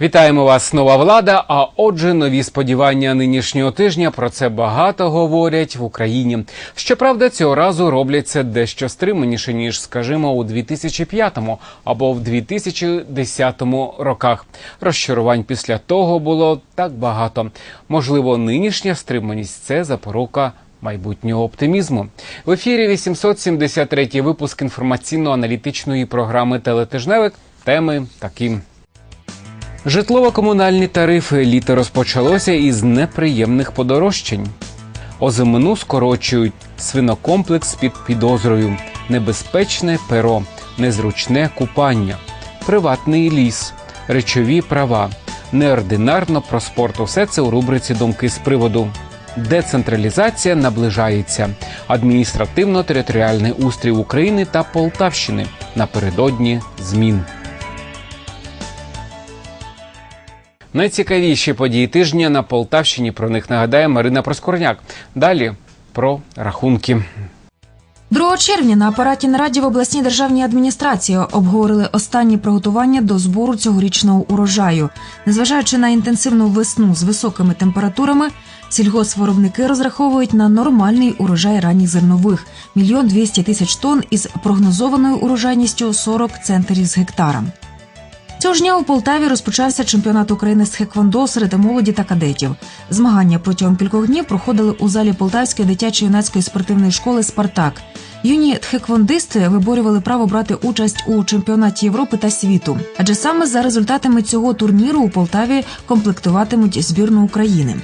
Вітаємо вас, нова влада. А отже, нові сподівання нинішнього тижня про це багато говорять в Україні. Щоправда, цього разу роблять це дещо стриманіше ніж, скажімо, у 2005 або в 2010 роках. Розчарувань після того було так багато. Можливо, нинішня стриманість це запорука. Майбутнього оптимізму в ефірі 873 випуск інформаційно-аналітичної програми Телетижневик. Теми такі. Житлово-комунальні тарифи літо розпочалося із неприємних подорожчань. Озимину скорочують свинокомплекс під підозрою, небезпечне перо, незручне купання, приватний ліс, речові права, неординарно про спорт. Усе це у рубриці Думки з приводу. Децентралізація наближається. Адміністративно-територіальний устрій України та Полтавщини напередодні змін. Найцікавіші події тижня на Полтавщині. Про них нагадає Марина Проскорняк. Далі про рахунки. 2 червня на апараті нараді в обласній державній адміністрації обговорили останні приготування до збору цьогорічного урожаю. Незважаючи на інтенсивну весну з високими температурами, сільгоспвиробники розраховують на нормальний урожай ранніх зернових – мільйон двісті тисяч тонн із прогнозованою урожайністю 40 центнерів з гектара. Цього ж дня у Полтаві розпочався чемпіонат України з хеквондо серед молоді та кадетів. Змагання протягом кількох днів проходили у залі Полтавської дитячо-юнацької спортивної школи Спартак. Юні тхеквондисти виборювали право брати участь у чемпіонаті Європи та світу. Адже саме за результатами цього турніру у Полтаві комплектуватимуть збірну України.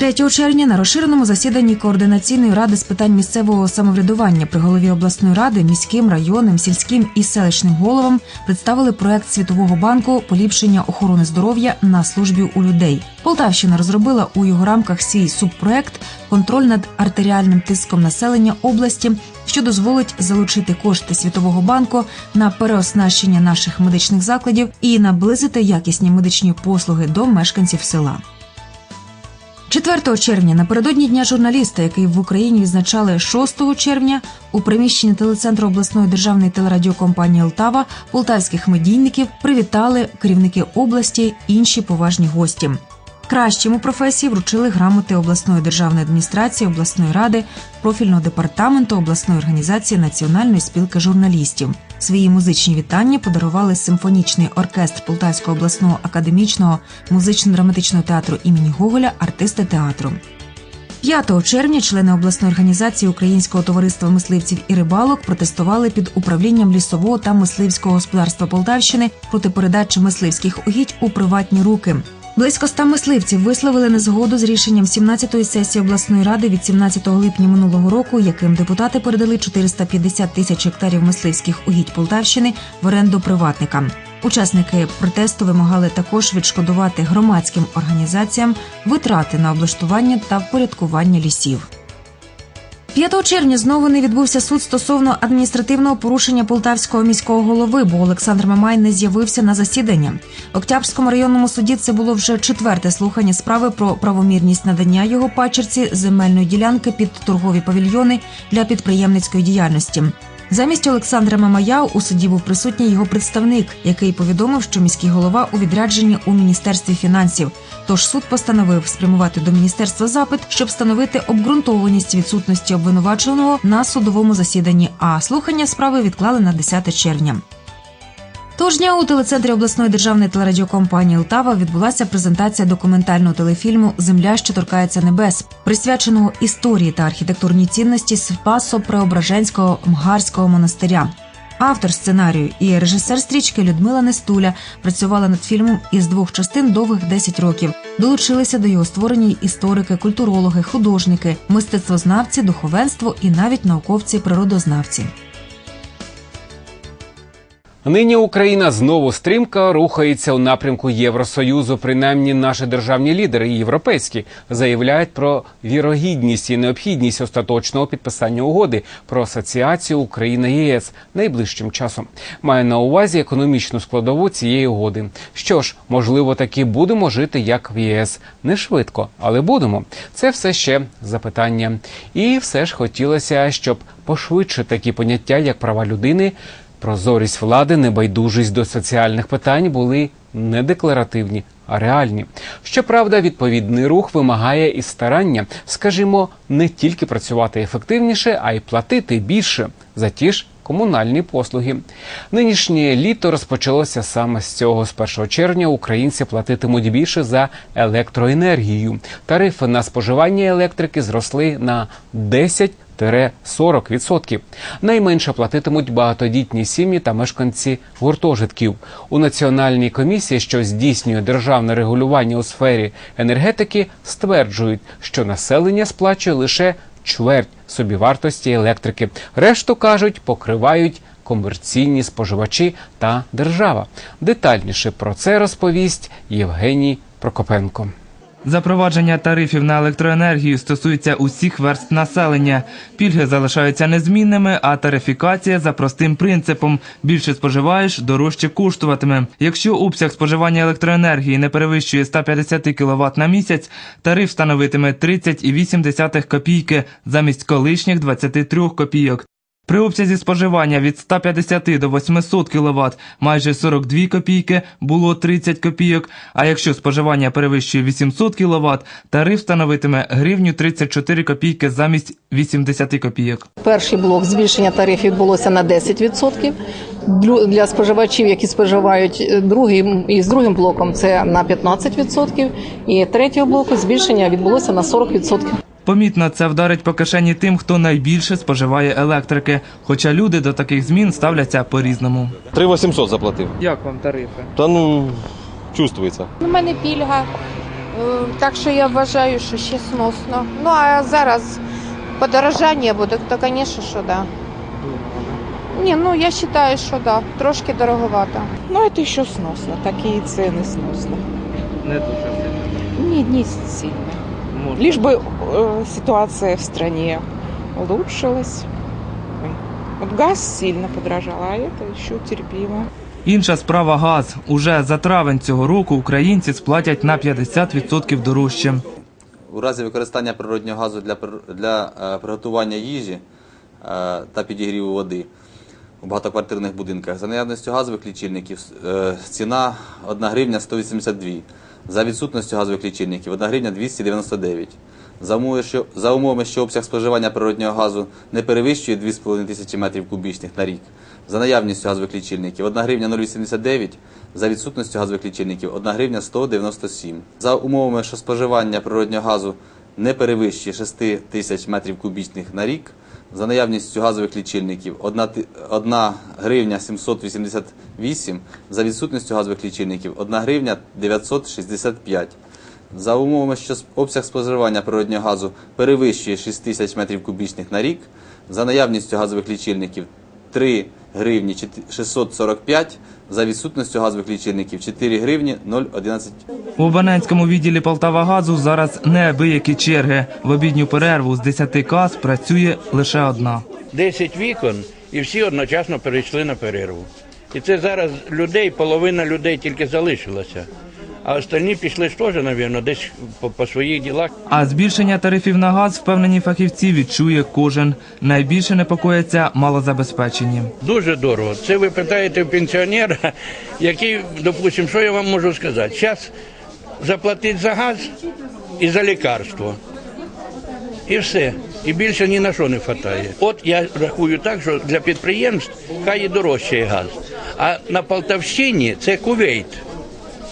3 червня на розширеному засіданні координаційної ради з питань місцевого самоврядування при голові обласної ради міським, районним, сільським і селищним головам представили проект Світового банку поліпшення охорони здоров'я на службі у людей. Полтавщина розробила у його рамках свій субпроект контроль над артеріальним тиском населення області, що дозволить залучити кошти Світового банку на переоснащення наших медичних закладів і наблизити якісні медичні послуги до мешканців села. 4 червня напередодні дня журналіста, який в Україні відзначали 6 червня, у приміщенні телецентру обласної державної телерадіокомпанії Лтава полтавських медійників привітали керівники області інші поважні гості. Кращим у професії вручили грамоти обласної державної адміністрації, обласної ради, профільного департаменту обласної організації Національної спілки журналістів. Свої музичні вітання подарували симфонічний оркестр Полтавського обласного академічного музично-драматичного театру імені Гоголя, артисти театру. 5 червня члени обласної організації Українського товариства мисливців і рибалок протестували під управлінням лісового та мисливського господарства Полтавщини проти передачі мисливських угідь у приватні руки. Близько ста мисливців висловили незгоду з рішенням 17-ї сесії обласної ради від 17 липня минулого року, яким депутати передали 450 тисяч гектарів мисливських угідь Полтавщини в оренду приватникам. Учасники протесту вимагали також відшкодувати громадським організаціям витрати на облаштування та впорядкування лісів. 5 червня знову не відбувся суд стосовно адміністративного порушення полтавського міського голови, бо Олександр Мамай не з'явився на засідання. В Октябрському районному суді це було вже четверте слухання справи про правомірність надання його пачерці земельної ділянки під торгові павільйони для підприємницької діяльності. Замість Олександра Мамая у суді був присутній його представник, який повідомив, що міський голова у відрядженні у міністерстві фінансів. Тож суд постановив спрямувати до міністерства запит, щоб встановити обґрунтованість відсутності обвинуваченого на судовому засіданні. А слухання справи відклали на 10 червня. Тож дня у телецентрі обласної державної телерадіокомпанії Лтава відбулася презентація документального телефільму Земля, що торкається небес, присвяченого історії та архітектурній цінності Спасо-Преображенського мгарського монастиря. Автор сценарію і режисер стрічки Людмила Нестуля працювала над фільмом із двох частин довгих 10 років. Долучилися до його створення історики, культурологи, художники, мистецтвознавці, духовенство і навіть науковці-природознавці. Нині Україна знову стрімко рухається у напрямку Євросоюзу. Принаймні, наші державні лідери і європейські заявляють про вірогідність і необхідність остаточного підписання угоди про асоціацію України ЄС найближчим часом. Має на увазі економічну складову цієї угоди. Що ж, можливо, таки будемо жити як в ЄС не швидко, але будемо. Це все ще запитання. І все ж хотілося, щоб пошвидше такі поняття, як права людини. Прозорість влади, небайдужість до соціальних питань були не декларативні, а реальні. Щоправда, відповідний рух вимагає і старання, скажімо, не тільки працювати ефективніше, а й платити більше за ті ж комунальні послуги. Нинішнє літо розпочалося саме з цього. З 1 червня українці платитимуть більше за електроенергію. Тарифи на споживання електрики зросли на 10 40%. Найменше платитимуть багатодітні сім'ї та мешканці гуртожитків. У національній комісії, що здійснює державне регулювання у сфері енергетики, стверджують, що населення сплачує лише чверть собівартості електрики. Решту кажуть, покривають комерційні споживачі та держава. Детальніше про це розповість Євгеній Прокопенко. Запровадження тарифів на електроенергію стосується усіх верств населення. Пільги залишаються незмінними, а тарифікація за простим принципом: більше споживаєш, дорожче коштуватиме. Якщо обсяг споживання електроенергії не перевищує 150 кВт на місяць, тариф становитиме 30,8 копійки замість колишніх 23 копійок. При обсязі споживання від 150 до 800 кВт майже 42 копійки було 30 копійок, а якщо споживання перевищує 800 кВт, тариф становитиме гривню 34 копійки замість 80 копійок. Перший блок збільшення тарифів відбулося на 10%. Для- споживачів, які споживають е, другий і з другим блоком, це на 15%. І третього блоку збільшення відбулося на 40%. Помітно, це вдарить по кишені тим, хто найбільше споживає електрики, хоча люди до таких змін ставляться по-різному. 3800 заплатив. Як вам тарифи? Та ну, чувствується. У мене пільга, е, так що я вважаю, що ще сносно. Ну а зараз подорожання буде, то, звісно, що да. Ні, ну я вважаю, що да, трошки дороговато. Ну, это еще сносно. Такие цены сносно. Не дуже Не, не сильно Лишь бы э, ситуация в стране улучшилась. Ой, Вот газ сильно подорожал, а это еще терпимо. Інша справа газ. Уже за травень цього року українці сплатять на 50% дорожче. У разі використання природнього газу для, пр- для е, приготування їжі е, та підігріву води у багатоквартирних будинках за наявністю газових лічильників е, ціна 1 гривня 182. За відсутністю газових лічильників 1 гривня 299. За умови, що, за умовами, що обсяг споживання природнього газу не перевищує 2,5 тисячі метрів кубічних на рік. За наявністю газових лічильників 1 гривня 0,89, за відсутністю газових лічильників 1 гривня 197. За умовами, що споживання природнього газу не перевищує 6 тисяч метрів кубічних на рік, за наявністю газових лічильників 1, ти- 1 гривня 788, за відсутністю газових лічильників 1 гривня 965. За умовами, що обсяг споживання природнього газу перевищує 6 тисяч метрів кубічних на рік, за наявністю газових лічильників 3 гривні чотир- 645, за відсутністю газових лічильників 4 гривні 0,11 У Баненському відділі Полтавагазу зараз неабиякі черги. В обідню перерву з 10 каз працює лише одна. 10 вікон і всі одночасно перейшли на перерву. І це зараз людей, половина людей тільки залишилася. А остальні пішли ж теж, мабуть, десь по, по своїх ділах. А збільшення тарифів на газ, впевнені фахівці, відчує кожен. Найбільше непокояться малозабезпечені. Дуже дорого. Це ви питаєте пенсіонера, який, допустимо, що я вам можу сказати? Зараз заплатить за газ і за лікарство. І все. І більше ні на що не вистачає. От я рахую так, що для підприємств хай і дорожчає газ. А на Полтавщині це Кувейт.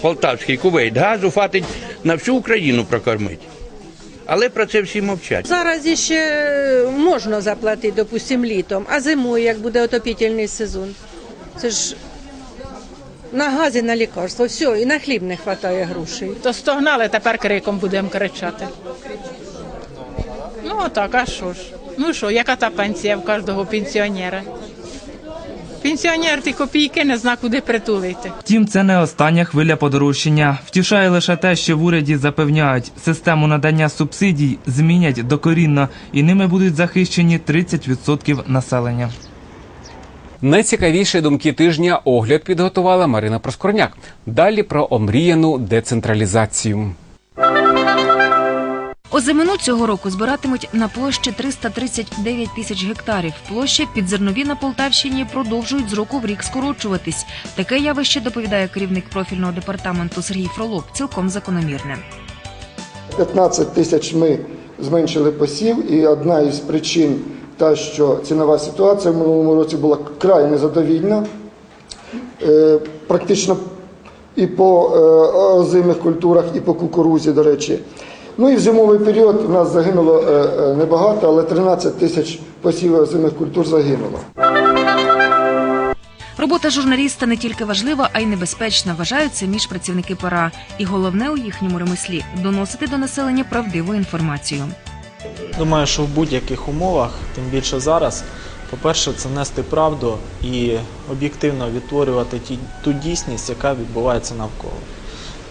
Полтавський Кувейт. Газу хватить на всю Україну прокормити. Але про це всі мовчать. Зараз ще можна заплатити, допустим, літом, а зимою, як буде отопітельний сезон. Це ж на газі, на лікарство, все, і на хліб не вистачає грошей. То стогнали, тепер криком будемо кричати. Ну так, а що ж? Ну що, яка та пенсія в кожного пенсіонера? Пенсіонер ті копійки не зна, куди притулити. Втім, це не остання хвиля подорожчання. Втішає лише те, що в уряді запевняють, систему надання субсидій змінять докорінно, і ними будуть захищені 30% населення. Найцікавіші думки тижня огляд підготувала Марина Проскорняк. Далі про омріяну децентралізацію. Озимину цього року збиратимуть на площі 339 тисяч гектарів. Площі під зернові на Полтавщині продовжують з року в рік скорочуватись. Таке явище доповідає керівник профільного департаменту Сергій Фролов. Цілком закономірне. 15 тисяч ми зменшили посів, і одна із причин та, що цінова ситуація в минулому році була край незадовільна. Е, Практично і по е, озимих культурах, і по кукурузі, до речі. Ну і в зимовий період у нас загинуло е, е, небагато, але 13 тисяч посівів озимих культур загинуло. Робота журналіста не тільки важлива, а й небезпечна. Вважають це між працівники пора. І головне у їхньому ремеслі доносити до населення правдиву інформацію. Думаю, що в будь-яких умовах, тим більше зараз, по-перше, це нести правду і об'єктивно відтворювати ті, ту дійсність, яка відбувається навколо.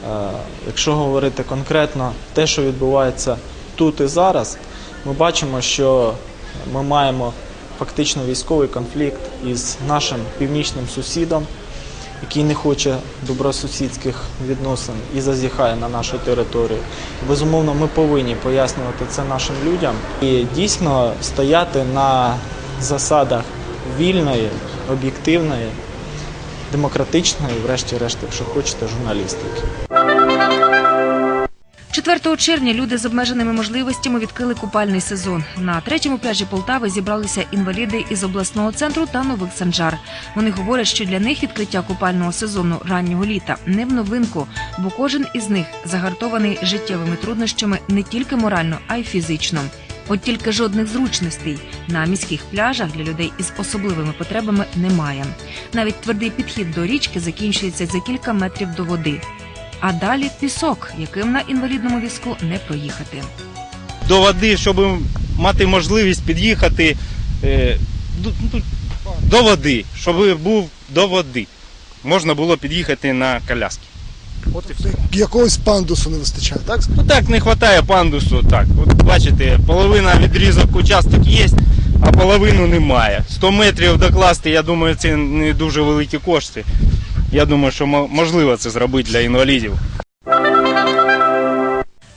Е, якщо говорити конкретно те, що відбувається тут і зараз, ми бачимо, що ми маємо фактично військовий конфлікт із нашим північним сусідом, який не хоче добросусідських відносин і зазіхає на нашу територію. Безумовно, ми повинні пояснювати це нашим людям і дійсно стояти на засадах вільної, об'єктивної, демократичної, врешті-решт, якщо хочете, журналістики. 4 червня люди з обмеженими можливостями відкрили купальний сезон. На третьому пляжі Полтави зібралися інваліди із обласного центру та нових санжар. Вони говорять, що для них відкриття купального сезону раннього літа не в новинку, бо кожен із них загартований життєвими труднощами не тільки морально, а й фізично. От тільки жодних зручностей на міських пляжах для людей із особливими потребами немає. Навіть твердий підхід до річки закінчується за кілька метрів до води. А далі пісок, яким на інвалідному візку не проїхати. до води, щоб мати можливість під'їхати е, до, ну, до води, щоб був до води. Можна було під'їхати на коляски. От. Якогось пандусу не вистачає, так? Ну так не вистачає пандусу. Так, от бачите, половина відрізок участок є, а половину немає. 100 метрів докласти, я думаю, це не дуже великі кошти. Я думаю, що мо- можливо це зробити для інвалідів.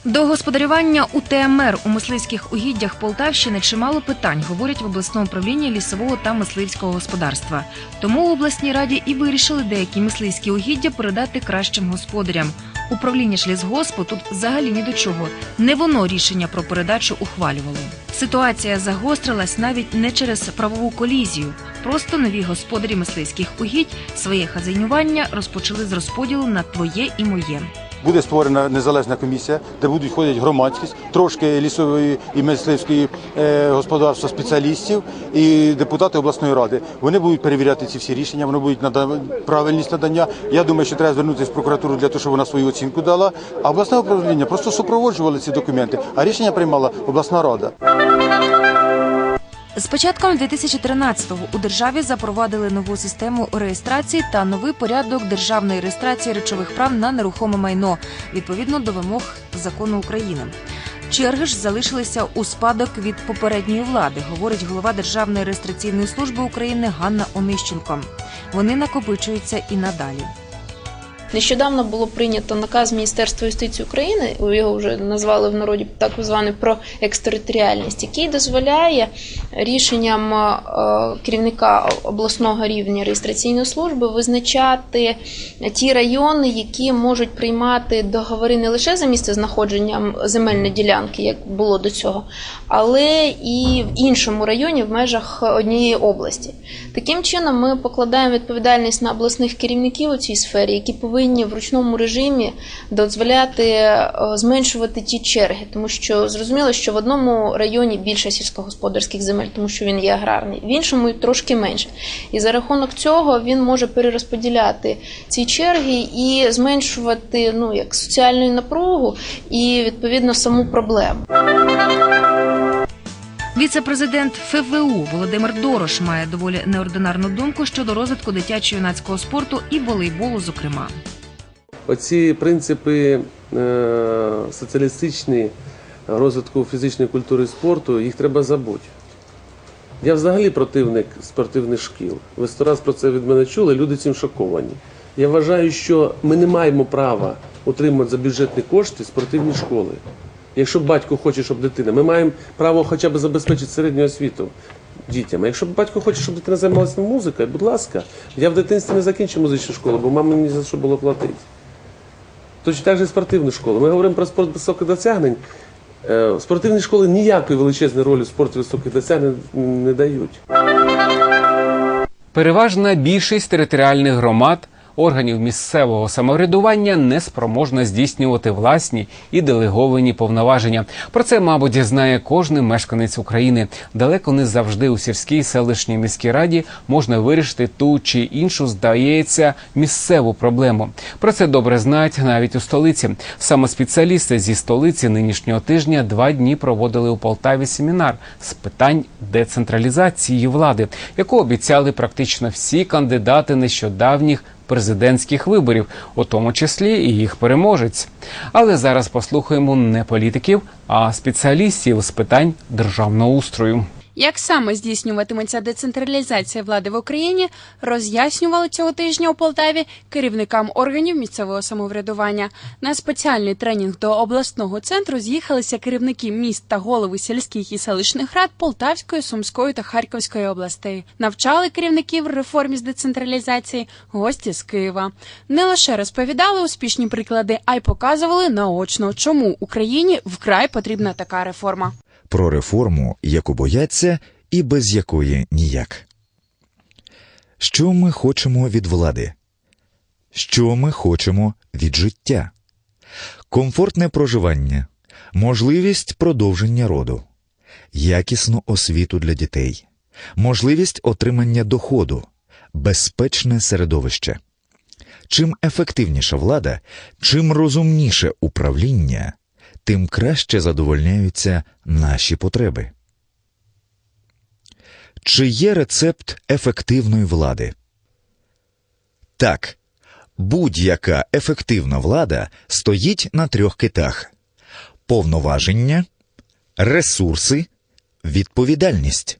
До господарювання УТМР у мисливських угіддях Полтавщини чимало питань, говорять в обласному управлінні лісового та мисливського господарства. Тому в обласній раді і вирішили деякі мисливські угіддя передати кращим господарям. Управління ж лісгоспу тут взагалі ні до чого. Не воно рішення про передачу ухвалювало. Ситуація загострилась навіть не через правову колізію. Просто нові господарі мисливських угідь своє хазяйнування розпочали з розподілу на твоє і моє. Буде створена незалежна комісія, де будуть входити громадськість, трошки лісової і мисливської е, господарства спеціалістів і депутати обласної ради. Вони будуть перевіряти ці всі рішення, вони будуть надавати правильність надання. Я думаю, що треба звернутися в прокуратуру для того, щоб вона свою оцінку дала. А обласне управління просто супроводжували ці документи, а рішення приймала обласна рада. З початком 2013-го у державі запровадили нову систему реєстрації та новий порядок державної реєстрації речових прав на нерухоме майно відповідно до вимог закону України. Черги ж залишилися у спадок від попередньої влади, говорить голова Державної реєстраційної служби України Ганна Онищенко. Вони накопичуються і надалі. Нещодавно було прийнято наказ Міністерства юстиції України, його вже назвали в народі так званий про екстериторіальність, який дозволяє рішенням е, керівника обласного рівня реєстраційної служби визначати ті райони, які можуть приймати договори не лише за місце знаходженням земельної ділянки, як було до цього, але і в іншому районі в межах однієї області. Таким чином, ми покладаємо відповідальність на обласних керівників у цій сфері, які повинні в ручному режимі дозволяти е, зменшувати ті черги, тому що зрозуміло, що в одному районі більше сільськогосподарських земель, тому що він є аграрний, в іншому трошки менше. І за рахунок цього він може перерозподіляти ці черги і зменшувати ну як соціальну напругу і відповідно саму проблему. Віце-президент ФВУ Володимир Дорош має доволі неординарну думку щодо розвитку дитячо-юнацького спорту і волейболу, зокрема. Оці принципи е, соціалістичні розвитку фізичної культури і спорту, їх треба забути. Я взагалі противник спортивних шкіл. Ви сто раз про це від мене чули, люди цим шоковані. Я вважаю, що ми не маємо права утримувати за бюджетні кошти спортивні школи. Якщо батько хоче, щоб дитина, ми маємо право хоча б забезпечити середню освіту дітям. Якщо батько хоче, щоб дитина займалася музикою, будь ласка, я в дитинстві не закінчив музичну школу, бо мама мені за що було платити. Точно так же і спортивну школу. Ми говоримо про спорт високих досягнень. Е, Спортивні школи ніякої величезної ролі в спорті високих досягнень не дають. Переважна більшість територіальних громад, органів місцевого самоврядування не спроможна здійснювати власні і делеговані повноваження. Про це, мабуть, знає кожен мешканець України. Далеко не завжди у сільській селищній міській раді можна вирішити ту чи іншу, здається, місцеву проблему. Про це добре знають навіть у столиці. Саме спеціалісти зі столиці нинішнього тижня два дні проводили у Полтаві семінар з питань децентралізації влади, яку обіцяли практично всі кандидати нещодавніх президентських виборів, у тому числі і їх переможець. Але зараз послухаємо не політиків, а спеціалістів з питань державного устрою. Як саме здійснюватиметься децентралізація влади в Україні, роз'яснювали цього тижня у Полтаві керівникам органів місцевого самоврядування. На спеціальний тренінг до обласного центру з'їхалися керівники міст та голови сільських і селищних рад Полтавської, Сумської та Харківської областей. Навчали керівників реформі з децентралізації гості з Києва. Не лише розповідали успішні приклади, а й показували наочно, чому Україні вкрай потрібна така реформа. Про реформу, яку бояться і без якої ніяк. Що ми хочемо від влади? Що ми хочемо від життя? Комфортне проживання, можливість продовження роду, якісну освіту для дітей, можливість отримання доходу, безпечне середовище. Чим ефективніша влада, чим розумніше управління, тим краще задовольняються наші потреби. Чи є рецепт ефективної влади? Так, будь-яка ефективна влада стоїть на трьох китах: повноваження, ресурси, відповідальність.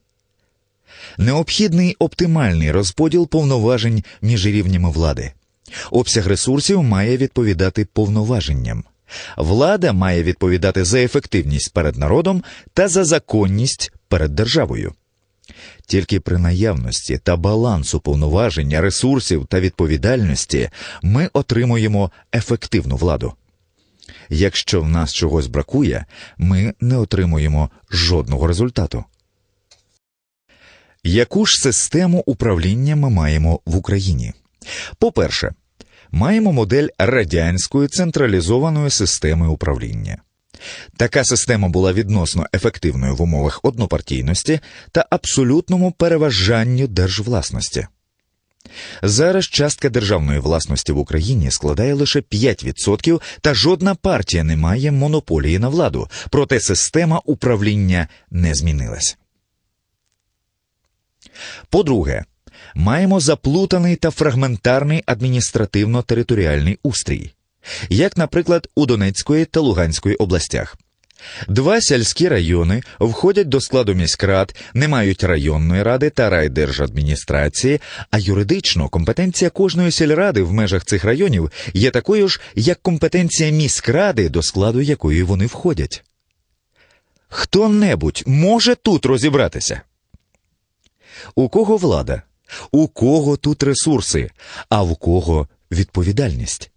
Необхідний оптимальний розподіл повноважень між рівнями влади. Обсяг ресурсів має відповідати повноваженням. Влада має відповідати за ефективність перед народом та за законність перед державою. Тільки при наявності та балансу повноваження, ресурсів та відповідальності ми отримуємо ефективну владу. Якщо в нас чогось бракує, ми не отримуємо жодного результату. Яку ж систему управління ми маємо в Україні? По-перше, маємо модель радянської централізованої системи управління. Така система була відносно ефективною в умовах однопартійності та абсолютному переважанню держвласності. Зараз частка державної власності в Україні складає лише 5%, та жодна партія не має монополії на владу, проте система управління не змінилась. По-друге, маємо заплутаний та фрагментарний адміністративно-територіальний устрій, як, наприклад, у Донецької та Луганської областях. Два сільські райони входять до складу міськрад, не мають районної ради та райдержадміністрації, а юридично компетенція кожної сільради в межах цих районів є такою ж, як компетенція міськради, до складу якої вони входять. Хто-небудь може тут розібратися? У кого влада? У кого тут ресурси, а в кого відповідальність?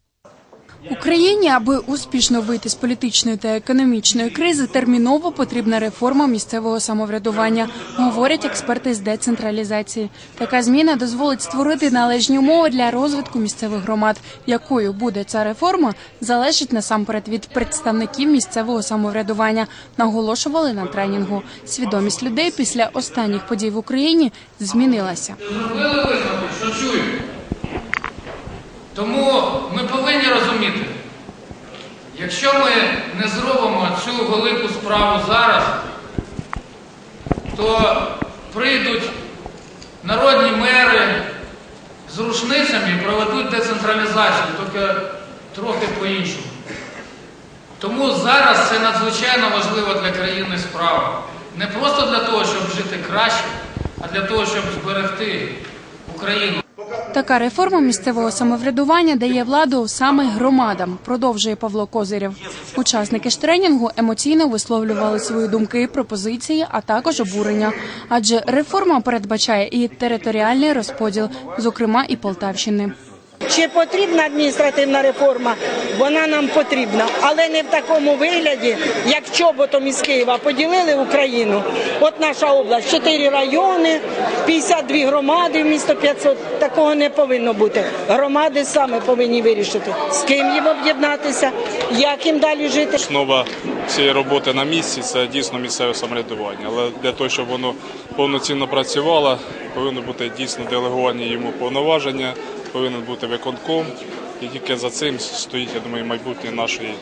Україні, аби успішно вийти з політичної та економічної кризи, терміново потрібна реформа місцевого самоврядування, говорять експерти з децентралізації. Така зміна дозволить створити належні умови для розвитку місцевих громад. Якою буде ця реформа, залежить насамперед від представників місцевого самоврядування. Наголошували на тренінгу. Свідомість людей після останніх подій в Україні змінилася. Що чують. Тому ми повинні розуміти, якщо ми не зробимо цю велику справу зараз, то прийдуть народні мери з рушницями і проведуть децентралізацію, тільки трохи по-іншому. Тому зараз це надзвичайно важлива для країни справа. Не просто для того, щоб жити краще, а для того, щоб зберегти Україну. Така реформа місцевого самоврядування дає владу саме громадам. Продовжує Павло Козирєв. Учасники ж тренінгу емоційно висловлювали свої думки, пропозиції, а також обурення. Адже реформа передбачає і територіальний розподіл, зокрема і Полтавщини. Чи потрібна адміністративна реформа? Вона нам потрібна, але не в такому вигляді, як чоботом із Києва поділили Україну. От наша область, 4 райони, 52 громади, місто 500. Такого не повинно бути. Громади саме повинні вирішити, з ким їм об'єднатися, як їм далі жити. Основа цієї роботи на місці це дійсно місцеве самоврядування. Але для того, щоб воно повноцінно працювало, повинно бути дійсно делеговані йому повноваження, повинен бути виконком. І тільки за цим стоїть, я думаю, майбутнє нашої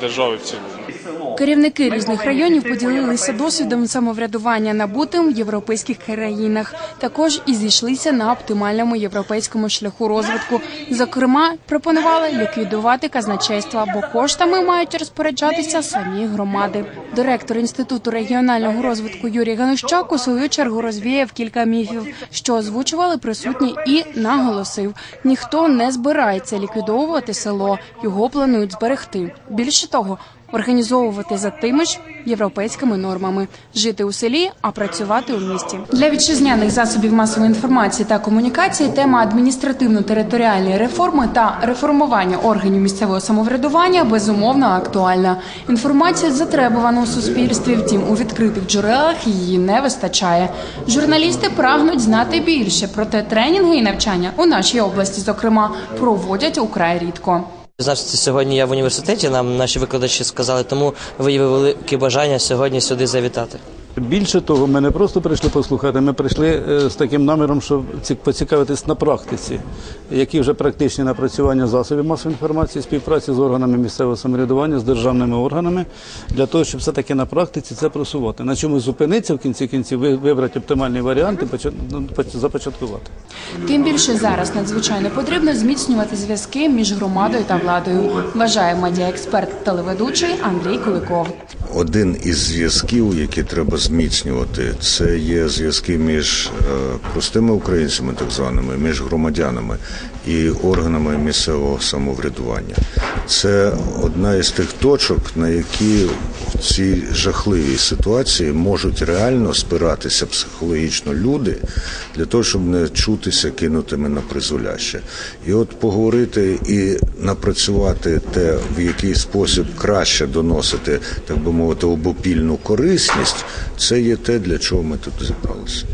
держави в цілому. Керівники різних районів поділилися досвідом самоврядування набутим в європейських країнах. Також і зійшлися на оптимальному європейському шляху розвитку. Зокрема, пропонували ліквідувати казначейства, бо коштами мають розпоряджатися самі громади. Директор інституту регіонального розвитку Юрій Ганущак у свою чергу розвіяв кілька міфів, що озвучували присутні, і наголосив: ніхто не збирається ліквідовувати село, його планують зберегти. Більше того. Організовувати за тими ж європейськими нормами, жити у селі, а працювати у місті для вітчизняних засобів масової інформації та комунікації. Тема адміністративно-територіальної реформи та реформування органів місцевого самоврядування безумовно актуальна. Інформація затребувана у суспільстві. Втім, у відкритих джерелах її не вистачає. Журналісти прагнуть знати більше, проте тренінги і навчання у нашій області, зокрема, проводять украй рідко. Значить, сьогодні я в університеті. Нам наші викладачі сказали, тому виявили велике бажання сьогодні сюди завітати. Більше того, ми не просто прийшли послухати, ми прийшли е, з таким наміром, щоб ці- поцікавитись на практиці, які вже практичні напрацювання засобів масової інформації, співпраці з органами місцевого самоврядування, з державними органами, для того, щоб все-таки на практиці це просувати. На чому зупинитися в кінці кінців, ви- вибрати оптимальний варіант і почат- ну, поч- започаткувати. Тим більше зараз надзвичайно потрібно зміцнювати зв'язки між громадою та владою. Вважає медіаексперт телеведучий Андрій Куликов. Один із зв'язків, які треба зміцнювати, це є зв'язки між е, простими українцями, так званими, між громадянами і органами місцевого самоврядування. Це одна із тих точок, на які в цій жахливій ситуації можуть реально спиратися психологічно люди для того, щоб не чутися кинутими на призволяще. І от поговорити і напрацювати те, в який спосіб краще доносити, так би мовити, обопільну корисність, це є те, для чого ми тут зібралися.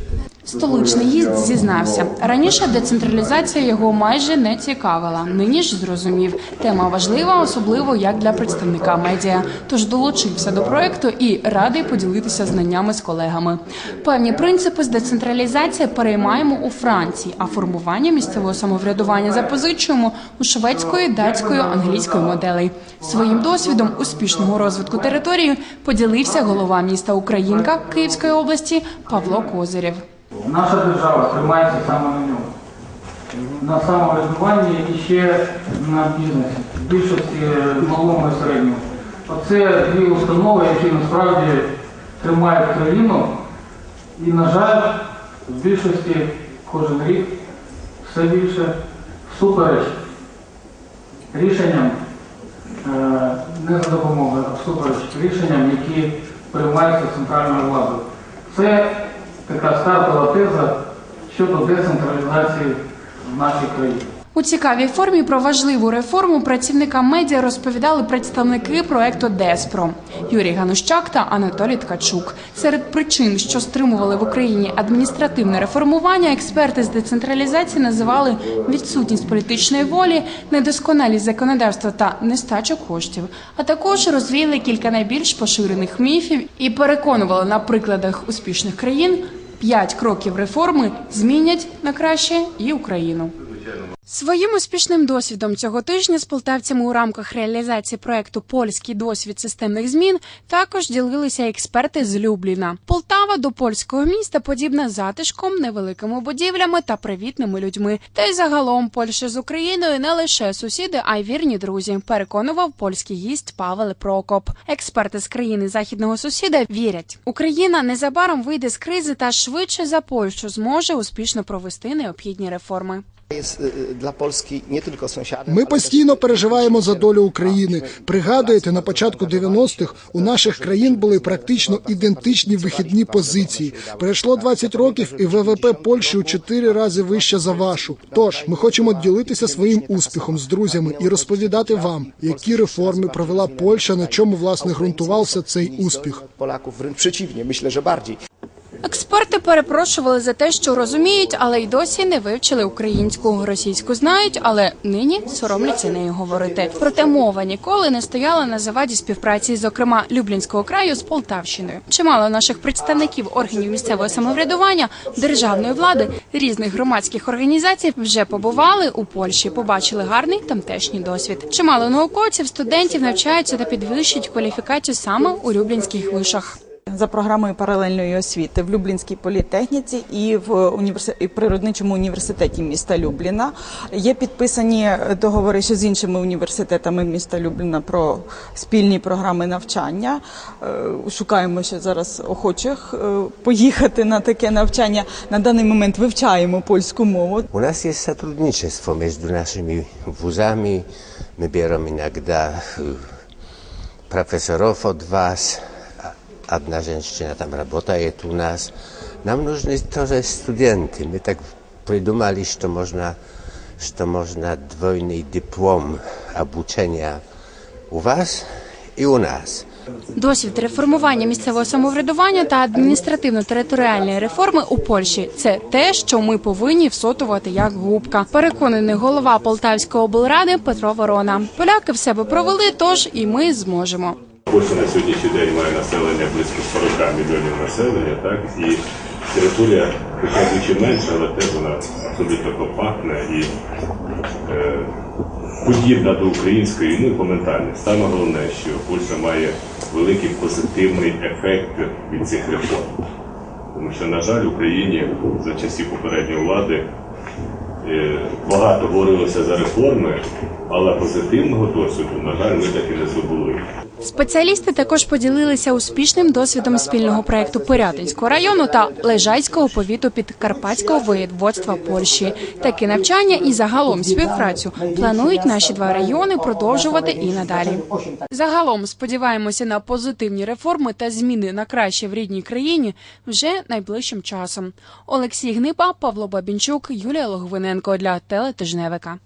Столичний гість зізнався раніше. Децентралізація його майже не цікавила. Нині ж зрозумів, тема важлива, особливо як для представника медіа. Тож долучився до проекту і радий поділитися знаннями з колегами. Певні принципи з децентралізації переймаємо у Франції, а формування місцевого самоврядування запозичуємо у шведської, датської, англійської моделей. Своїм досвідом успішного розвитку території поділився голова міста Українка Київської області Павло Козирєв. Наша держава тримається саме на ньому. На самоврядуванні і ще на бізнесі, в більшості малому і середньому. Оце дві установи, які насправді тримають країну. І, на жаль, в більшості кожен рік все більше всупереч рішенням, е, не за допомогою, а всупереч рішенням, які приймаються центральною владою. Це така стартова теза щодо децентралізації в нашій країні. У цікавій формі про важливу реформу працівникам медіа розповідали представники проекту Деспро Юрій Ганущак та Анатолій Ткачук. Серед причин, що стримували в Україні адміністративне реформування, експерти з децентралізації називали відсутність політичної волі, недосконалість законодавства та нестачу коштів. А також розвіяли кілька найбільш поширених міфів і переконували на прикладах успішних країн. П'ять кроків реформи змінять на краще і Україну. Своїм успішним досвідом цього тижня з полтавцями у рамках реалізації проекту Польський досвід системних змін також ділилися експерти з Любліна. Полтава до польського міста подібна затишком, невеликими будівлями та привітними людьми. Та й загалом Польща з Україною не лише сусіди, а й вірні друзі. Переконував польський гість Павел Прокоп. Експерти з країни західного сусіда вірять, Україна незабаром вийде з кризи та швидше за Польщу зможе успішно провести необхідні реформи. Ми постійно переживаємо за долю України. Пригадуєте, на початку 90-х у наших країн були практично ідентичні вихідні позиції. Пройшло 20 років, і ВВП Польщі у 4 рази вище за вашу. Тож ми хочемо ділитися своїм успіхом з друзями і розповідати вам, які реформи провела Польща, на чому власне ґрунтувався цей успіх. Polaków wręcz przeciwnie, myślę, że bardziej. Експерти перепрошували за те, що розуміють, але й досі не вивчили українську. Російську знають, але нині соромляться нею говорити. Проте мова ніколи не стояла на заваді співпраці, зокрема Люблінського краю з Полтавщиною. Чимало наших представників органів місцевого самоврядування, державної влади, різних громадських організацій вже побували у Польщі, побачили гарний тамтешній досвід. Чимало науковців, студентів навчаються та підвищують кваліфікацію саме у Люблінських вишах. За програмою паралельної освіти в Люблінській політехніці і в університеті природничому університеті міста Любліна. Є підписані договори ще з іншими університетами міста Любліна про спільні програми навчання. Е, Шукаємо ще зараз охочих е, поїхати на таке навчання. На даний момент вивчаємо польську мову. U nas jest zatrudniczeństwo między naszymi wózami. My bierzemy inogda y, profesorów od was. a- Одна женщина там работает у нас. Нам нужны тоже студенты. Мы так придумали, что можно, что можно двойный диплом обучения у вас и у нас. Досвід реформування місцевого самоврядування та адміністративно-територіальної реформи у Польщі це те, що ми повинні всотувати як губка. Переконаний голова Полтавської облради Петро Ворона. Поляки в себе провели, тож і ми зможемо. Польща на сьогоднішній день має населення близько 40 мільйонів населення, так і територія хоча двічі менша, але теж вона абсолютно компактна і е, подібна до української, ну і по ментальності. Саме головне, що Польща має великий позитивний ефект від цих реформ. Тому що, на жаль, Україні за часів попередньої влади е, багато говорилося за реформи, але позитивного досвіду, на жаль, ми так і не здобули. Спеціалісти також поділилися успішним досвідом спільного проекту Пирятинського району та Лежайського повіту Підкарпатського воєводства Польщі. Такі навчання і загалом співпрацю планують наші два райони продовжувати і надалі. Загалом сподіваємося на позитивні реформи та зміни на краще в рідній країні вже найближчим часом. Олексій Гнипа, Павло Бабінчук, Юлія Логвиненко для телетижневика.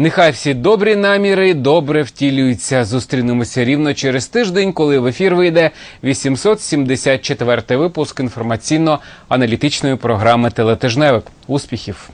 Нехай всі добрі наміри добре втілюються. Зустрінемося рівно через тиждень, коли в ефір вийде 874 випуск інформаційно-аналітичної програми Телетижневик. Успіхів!